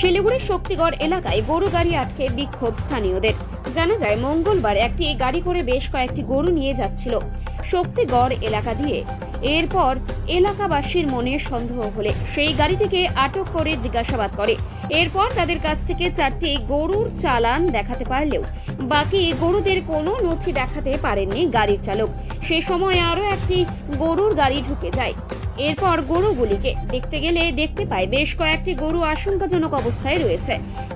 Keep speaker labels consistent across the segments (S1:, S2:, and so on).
S1: শিলিগুড়ির শক্তিগড় এলাকায় গরু গাড়ি আটকে বিক্ষোভ স্থানীয়দের। জানা যায়, মঙ্গলবার একটি গাড়ি করে বেশ কয়েকটি গরু নিয়ে যাচ্ছিল শক্তিগড় এলাকা দিয়ে। এরপর এলাকাবাসীর মনে সন্দেহ হলে সেই গাড়িটিকে আটক করে জিজ্ঞাসাবাদ করে। এরপর তাদের কাছ থেকে চারটি গরুর চালান দেখাতে পারলেও বাকি গরুদের কোনো নথি দেখাতে পারেননি গাড়ির চালক। সে সময় আরও একটি গরুর গাড়ি ঢুকে যায়। এরপর গরুগুলিকে দেখতে গেলে দেখতে পায়, বেশ কয়েকটি গরু আশঙ্কাজনক অবস্থায় রয়েছে।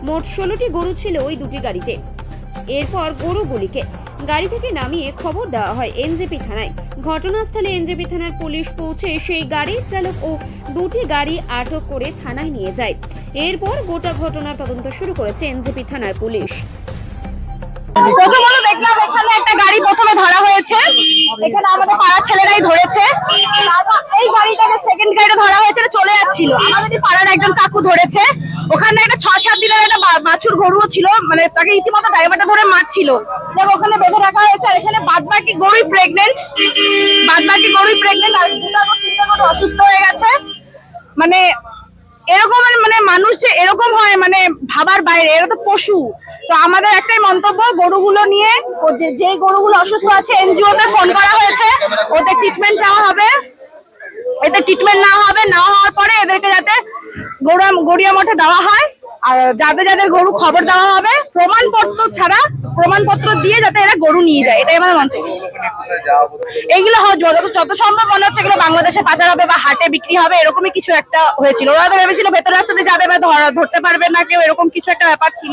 S1: মোট ষোলোটি গরু ছিল ওই দুটি গাড়িতে। এরপর গরুগুলিকে গাড়ি থেকে নামিয়ে খবর দেওয়া হয় এনজেপি থানায়। ঘটনাস্থলে এনজেপি থানার পুলিশ পৌঁছে সেই গাড়ির চালক ও দুটি গাড়ি আটক করে থানায় নিয়ে যায়। এরপর গোটা ঘটনার তদন্ত শুরু করেছে এনজেপি থানার পুলিশ।
S2: একটা গাড়ি প্রথমে ধরা হয়েছে। ছেলেরাই ধরেছে। এই গাড়িটাকে সেকেন্ড গাড়িটা ধরা হয়েছে চলে যাচ্ছিল। আমাদের পাড়ার একজন কাকু ধরেছে। ওখানে একটা ছ সাত দিনের একটা বাছুর গরুও ছিল মানে তাকে ইতিমধ্যে ড্রাইভারটা ধরে মারছিল। দেখ, ওখানে বেঁধে রাখা হয়েছে, আর এখানে বাদ বাকি গরুই প্রেগনেন্ট বাদ বাকি গরুই প্রেগনেন্ট আর দুটা অসুস্থ হয়ে গেছে। মানে এরকম মানে- মানে মানুষ যে এরকম হয় মানে ভাবার বাইরে, এরা তো পশু। তো আমাদের একটাই মন্তব্য, গরুগুলো নিয়ে যে গরুগুলো অসুস্থ আছে এনজিও তে ফোন করা হয়েছে, ওদের ট্রিটমেন্ট নেওয়া হবে। এতে ট্রিটমেন্ট না হবে, না হওয়ার পরে এদেরকে যাতে গড়িয়া মঠে দেওয়া হয়। আর যাদের যাদের গরু খবর দেওয়া হবে, প্রমাণপত্র ছাড়া প্রমাণপত্র দিয়ে যাতে এরা গরু নিয়ে যায়, এটাই আমার মন্তব্য। এইগুলো হয় যত সম্ভব মনে হচ্ছে এগুলো বাংলাদেশে পাচার হবে বা হাটে বিক্রি হবে, এরকমই কিছু একটা হয়েছিল। ওরা তো ভেবেছিল ভেতর রাস্তাতে যাবে বা ধরা- ধরতে পারবে না কেউ, এরকম কিছু একটা ব্যাপার ছিল।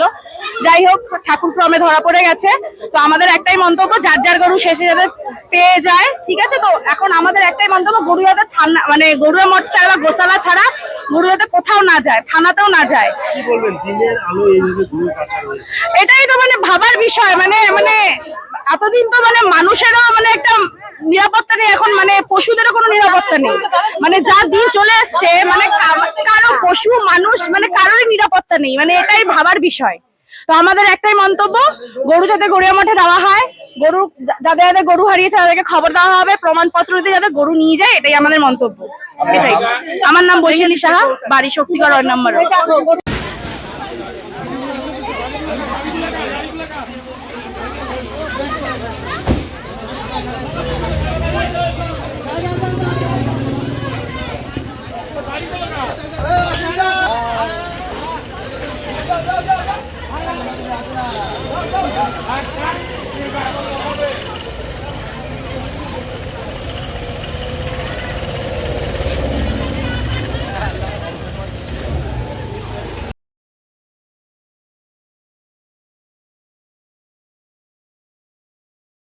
S2: যাই হোক, ঠাকুর ক্রমে ধরা পড়ে গেছে। তো আমাদের একটাই মন্তব্য, যার যার গরু শেষে যাতে পেয়ে যায় ঠিক আছে তো? এখন আমাদের একটাই মন্তব্য গরু যাতে থানা মানে গরুয়া মঠ ছাড়া বা গোসালা ছাড়া গরু যাতে কোথাও না যায় থানাতেও না যায়। এটাই তো মানে ভাবার বিষয় মানে মানে এতদিন তো মানে মানুষেরও মানে একটা নিরাপত্তা নেই এখন মানে পশুদেরও কোনো নিরাপত্তা নেই। মানে যা দিন চলে এসছে মানে কারও পশু মানুষ মানে কারোরই নিরাপত্তা নেই মানে এটাই ভাবার বিষয়। তো আমাদের একটাই মন্তব্য গরু যাতে গড়িয়া মাঠে দেওয়া হয় গরু, যাদের যাদের গরু হারিয়েছে তাদেরকে খবর দেওয়া হবে, প্রমাণপত্র দিয়ে যাদের গরু নিয়ে যায়, এটাই আমাদের মন্তব্য। এটাই আমার নাম বৈশালী সাহা, বাড়ি শক্তিগড় অর নাম্বার